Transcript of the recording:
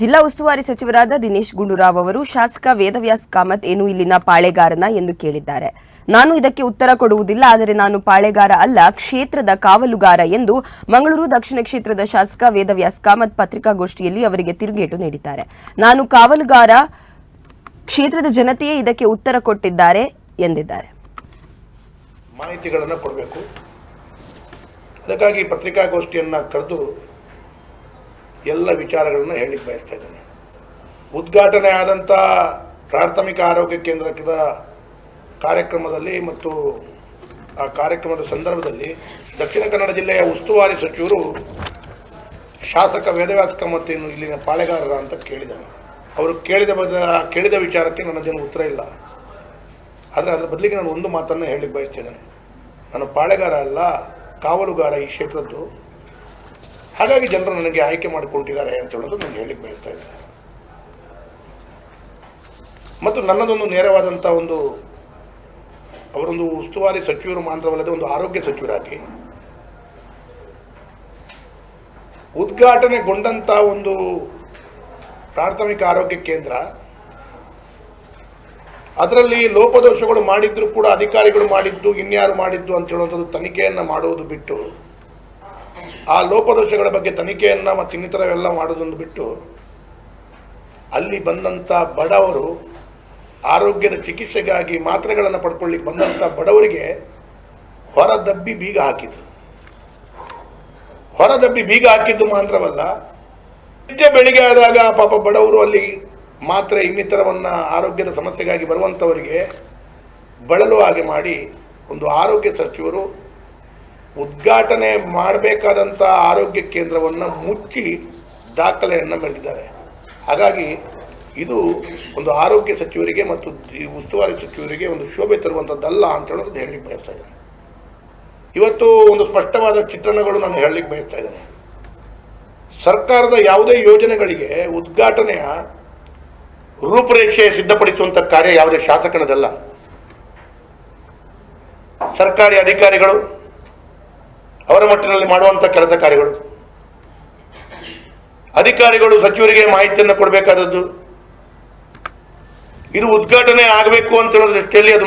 ಜಿಲ್ಲಾ ಉಸ್ತುವಾರಿ ಸಚಿವರಾದ ದಿನೇಶ್ ಗುಂಡೂರಾವ್ ಅವರು ಶಾಸಕ ವೇದವ್ಯಾಸ್ ಕಾಮತ್ ಏನು ಇಲ್ಲಿನ ಪಾಳೆಗಾರನ ಎಂದು ಕೇಳಿದ್ದಾರೆ. ನಾನು ಇದಕ್ಕೆ ಉತ್ತರ ಕೊಡುವುದಿಲ್ಲ, ಆದರೆ ನಾನು ಪಾಳೆಗಾರ ಅಲ್ಲ, ಕ್ಷೇತ್ರದ ಕಾವಲುಗಾರ ಎಂದು ಮಂಗಳೂರು ದಕ್ಷಿಣ ಕ್ಷೇತ್ರದ ಶಾಸಕ ವೇದವ್ಯಾಸ್ ಕಾಮತ್ ಪತ್ರಿಕಾಗೋಷ್ಠಿಯಲ್ಲಿ ಅವರಿಗೆ ತಿರುಗೇಟು ನೀಡಿದ್ದಾರೆ. ನಾನು ಕಾವಲುಗಾರ, ಕ್ಷೇತ್ರದ ಜನತೆಯೇ ಇದಕ್ಕೆ ಉತ್ತರ ಕೊಟ್ಟಿದ್ದಾರೆ ಎಂದಿದ್ದಾರೆ. ಮಾಹಿತಿಗಳನ್ನು ಕೊಡಬೇಕು. ಅದಕ್ಕಾಗಿ ಪತ್ರಿಕಾಗೋಷ್ಠಿಯನ್ನು ಕರೆದು ಎಲ್ಲ ವಿಚಾರಗಳನ್ನು ಹೇಳಲಿಕ್ಕೆ ಬಯಸ್ತಾ ಇದ್ದೇನೆ. ಉದ್ಘಾಟನೆ ಆದಂಥ ಪ್ರಾಥಮಿಕ ಆರೋಗ್ಯ ಕೇಂದ್ರದ ಕಾರ್ಯಕ್ರಮದಲ್ಲಿ ಮತ್ತು ಆ ಕಾರ್ಯಕ್ರಮದ ಸಂದರ್ಭದಲ್ಲಿ ದಕ್ಷಿಣ ಕನ್ನಡ ಜಿಲ್ಲೆಯ ಉಸ್ತುವಾರಿ ಸಚಿವರು ಶಾಸಕ ವೇದವ್ಯಾಸ ಕಾಮತ್ತೇನು ಇಲ್ಲಿನ ಪಾಳೆಗಾರರ ಅಂತ ಕೇಳಿದ್ದಾರೆ. ಅವರು ಕೇಳಿದ ಬದ ಕೇಳಿದ ವಿಚಾರಕ್ಕೆ ನನ್ನದೇನು ಉತ್ತರ ಇಲ್ಲ. ಆದರೆ ಅದರ ಬದಲಿಗೆ ನಾನು ಒಂದು ಮಾತನ್ನು ಹೇಳಲಿಕ್ಕೆ ಬಯಸ್ತಿದ್ದೇನೆ ನಾನು ಪಾಳೆಗಾರ ಅಲ್ಲ, ಕಾವಲುಗಾರ ಈ ಕ್ಷೇತ್ರದ್ದು. ಹಾಗಾಗಿ ಜನರು ನನಗೆ ಆಯ್ಕೆ ಮಾಡಿಕೊಂಡಿದ್ದಾರೆ ಅಂತ ಹೇಳೋದು ನಾನು ಹೇಳಿಕ್ಕೆ ಬಯಸ್ತಾ ಇದ್ದೇನೆ. ಮತ್ತು ನನ್ನದೊಂದು ನೇರವಾದಂಥ ಒಂದು ಅವರೊಂದು ಉಸ್ತುವಾರಿ ಸಚಿವರು ಮಾತ್ರವಲ್ಲದೆ ಒಂದು ಆರೋಗ್ಯ ಸಚಿವರಾಗಿ ಉದ್ಘಾಟನೆಗೊಂಡಂಥ ಒಂದು ಪ್ರಾಥಮಿಕ ಆರೋಗ್ಯ ಕೇಂದ್ರ, ಅದರಲ್ಲಿ ಲೋಪದೋಷಗಳು ಮಾಡಿದ್ರು ಕೂಡ ಅಧಿಕಾರಿಗಳು ಮಾಡಿದ್ದು, ಇನ್ಯಾರು ಮಾಡಿದ್ದು ಅಂತ ಹೇಳುವಂಥದ್ದು ತನಿಖೆಯನ್ನು ಮಾಡುವುದು ಬಿಟ್ಟು ಆ ಲೋಪದೋಷಗಳ ಬಗ್ಗೆ ತನಿಖೆಯನ್ನು ಮತ್ತು ಇನ್ನಿತರವೆಲ್ಲ ಮಾಡೋದನ್ನು ಬಿಟ್ಟು ಅಲ್ಲಿ ಬಂದಂಥ ಬಡವರು ಆರೋಗ್ಯದ ಚಿಕಿತ್ಸೆಗಾಗಿ ಮಾತ್ರೆಗಳನ್ನು ಪಡ್ಕೊಳ್ಳಿಕ್ಕೆ ಬಂದಂಥ ಬಡವರಿಗೆ ಹೊರದಬ್ಬಿ ಬೀಗ ಹಾಕಿದ್ರು. ಹೊರದಬ್ಬಿ ಬೀಗ ಹಾಕಿದ್ದು ಮಾತ್ರವಲ್ಲ, ನಿತ್ಯ ಬೆಳಿಗ್ಗೆ ಆದಾಗ ಪಾಪ ಬಡವರು ಅಲ್ಲಿ ಮಾತ್ರೆ ಇನ್ನಿತರವನ್ನ ಆರೋಗ್ಯದ ಸಮಸ್ಯೆಗಾಗಿ ಬರುವಂಥವರಿಗೆ ಬಳಲು ಹಾಗೆ ಮಾಡಿ ಒಂದು ಆರೋಗ್ಯ ಸಚಿವರು ಉದ್ಘಾಟನೆ ಮಾಡಬೇಕಾದಂಥ ಆರೋಗ್ಯ ಕೇಂದ್ರವನ್ನು ಮುಚ್ಚಿ ದಾಖಲೆಯನ್ನು ಮೆರೆದಿದ್ದಾರೆ ಹಾಗಾಗಿ ಇದು ಒಂದು ಆರೋಗ್ಯ ಸಚಿವರಿಗೆ ಮತ್ತು ಈ ಉಸ್ತುವಾರಿ ಸಚಿವರಿಗೆ ಒಂದು ಶೋಭೆ ತರುವಂಥದ್ದಲ್ಲ ಅಂತ ಹೇಳೋದು ಹೇಳಲಿಕ್ಕೆ ಬಯಸ್ತಾ ಇದ್ದೇನೆ. ಇವತ್ತು ಒಂದು ಸ್ಪಷ್ಟವಾದ ಚಿತ್ರಣಗಳು ನಾನು ಹೇಳಲಿಕ್ಕೆ ಬಯಸ್ತಾ ಇದ್ದೇನೆ. ಸರ್ಕಾರದ ಯಾವುದೇ ಯೋಜನೆಗಳಿಗೆ ಉದ್ಘಾಟನೆಯ ರೂಪರೇಷೆ ಸಿದ್ಧಪಡಿಸುವಂಥ ಕಾರ್ಯ ಯಾವುದೇ ಶಾಸಕನದಲ್ಲ. ಸರ್ಕಾರಿ ಅಧಿಕಾರಿಗಳು ಮಟ್ಟಿನಲ್ಲಿ ಮಾಡುವಂತ ಕೆಲಸ ಕಾರ್ಯಗಳು. ಅಧಿಕಾರಿಗಳು ಸಚಿವರಿಗೆ ಮಾಹಿತಿಯನ್ನು ಕೊಡಬೇಕಾದದ್ದು. ಇದು ಉದ್ಘಾಟನೆ ಆಗಬೇಕು ಅಂತ ಹೇಳೋ ದೃಷ್ಟಿಯಲ್ಲಿ ಅದು